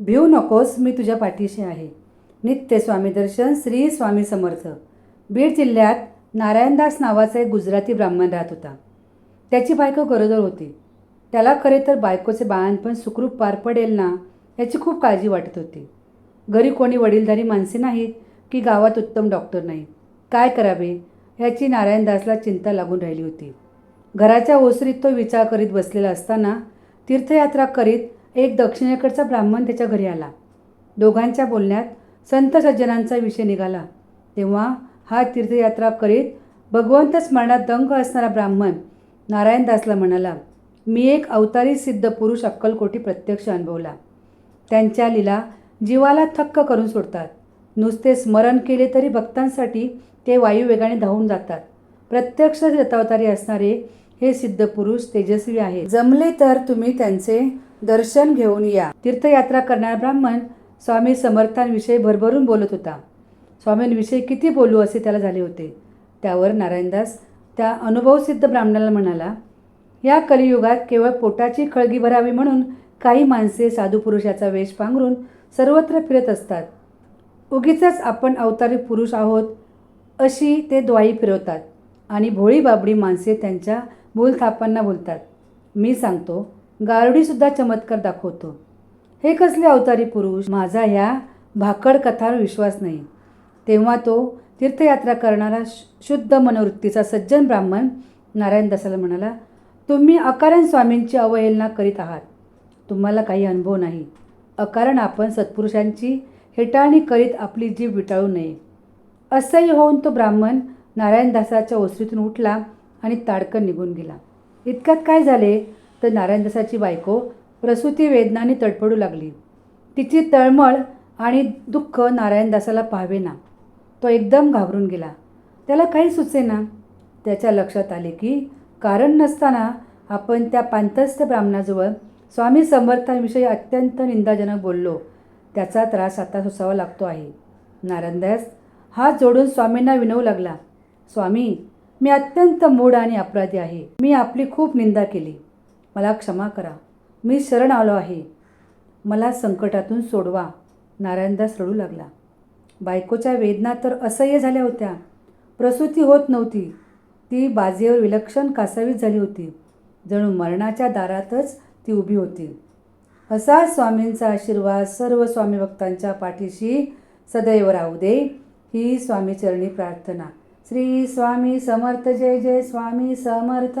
भिऊ नकोस मी तुझ्या पाठीशी आहे. नित्य स्वामी दर्शन श्री स्वामी समर्थ. बीड जिल्ह्यात नारायणदास नावाचा एक गुजराती ब्राह्मण राहत होता. त्याची बायको गरोदर होती. त्याला खरे तर बायकोचे बाळणपण सुखरूप पार पडेल ना याची खूप काळजी वाटत होती. घरी कोणी वडीलधारी माणसे नाहीत की गावात उत्तम डॉक्टर नाही. काय करावे? याची नारायणदासला चिंता लागून राहिली होती. घराच्या ओसरीत तो विचार करीत बसलेला असताना तीर्थयात्रा करीत एक दक्षिणेकडचा ब्राह्मण त्याच्या घरी आला. दोघांच्या बोलण्यात संत सज्जनांचा विषय निघाला. तेव्हा हा तीर्थयात्रा करीत भगवंत स्मरणात दंग असणारा ब्राह्मण नारायणदासला म्हणाला मी एक अवतारी सिद्ध पुरुष अक्कलकोटी प्रत्यक्ष अनुभवला. त्यांच्या लीला जीवाला थक्क करून सोडतात. नुसते स्मरण केले तरी भक्तांसाठी ते वायुवेगाने धावून जातात. प्रत्यक्ष दत्तावतारी असणारे हे सिद्ध पुरुष तेजस्वी आहे जमले तर तुम्ही त्यांचे दर्शन घेऊन या. तीर्थयात्रा करणारा ब्राह्मण स्वामी समर्थांविषयी भरभरून बोलत होता. स्वामींविषयी किती बोलू असे त्याला झाले होते? त्यावर नारायणदास त्या अनुभवसिद्ध ब्राह्मणाला म्हणाला या कलियुगात केवळ पोटाची खळगी भरावी म्हणून काही माणसे साधू पुरुषाचा वेश पांघरून सर्वत्र फिरत असतात. उगीच आपण अवतारी पुरुष आहोत अशी ते द्वाई फिरवतात आणि भोळी बाबडी माणसे त्यांच्या बोलथापांना बोलतात. मी सांगतो गारुडीसुद्धा चमत्कार दाखवतो. हे कसले अवतारी पुरुष? माझा ह्या भाकड कथावर विश्वास नाही. तेव्हा तो तीर्थयात्रा करणारा शु- शुद्ध मनोवृत्तीचा सज्जन ब्राह्मण नारायणदासाला म्हणाला तुम्ही अकारण स्वामींची अवहेलना करीत आहात. तुम्हाला काही अनुभव नाही. अकारण आपण सत्पुरुषांची हेटाळणी करीत आपली जीव विटाळू नये. असह्य होऊन तो ब्राह्मण नारायणदासाच्या ओसरीतून उठला आणि ताडकन निघून गेला. इतक्यात काय झाले? तर नारायणदासाची बायको प्रसूती वेदनाने तडफडू लागली. तिची तळमळ आणि दुःख नारायणदासाला पाहावेना. तो एकदम घाबरून गेला. त्याला काही सुचेना. त्याच्या लक्षात आले की कारण नसताना आपण त्या पांतस्थ ब्राह्मणाजवळ स्वामी समर्थांविषयी अत्यंत निंदाजनक बोललो. त्याचा त्रास आता सुसावा लागतो आहे. नारायणदास हात जोडून स्वामींना विनवू लागला. स्वामी मी अत्यंत मूढ आणि अपराधी आहे. मी आपली खूप निंदा केली. मला क्षमा करा. मी शरण आलो आहे. मला संकटातून सोडवा. नारायणदास रडू लागला. बायकोच्या वेदना तर असह्य झाल्या होत्या. प्रसूती होत नव्हती. ती बाजेवर विलक्षण कासावीस झाली होती. जणू मरणाच्या दारातच ती उभी होती. असा स्वामींचा आशीर्वाद सर्व स्वामी भक्तांच्या पाठीशी सदैव राहू दे. ही स्वामीचरणी प्रार्थना. श्री स्वामी समर्थ जय जय स्वामी समर्थ.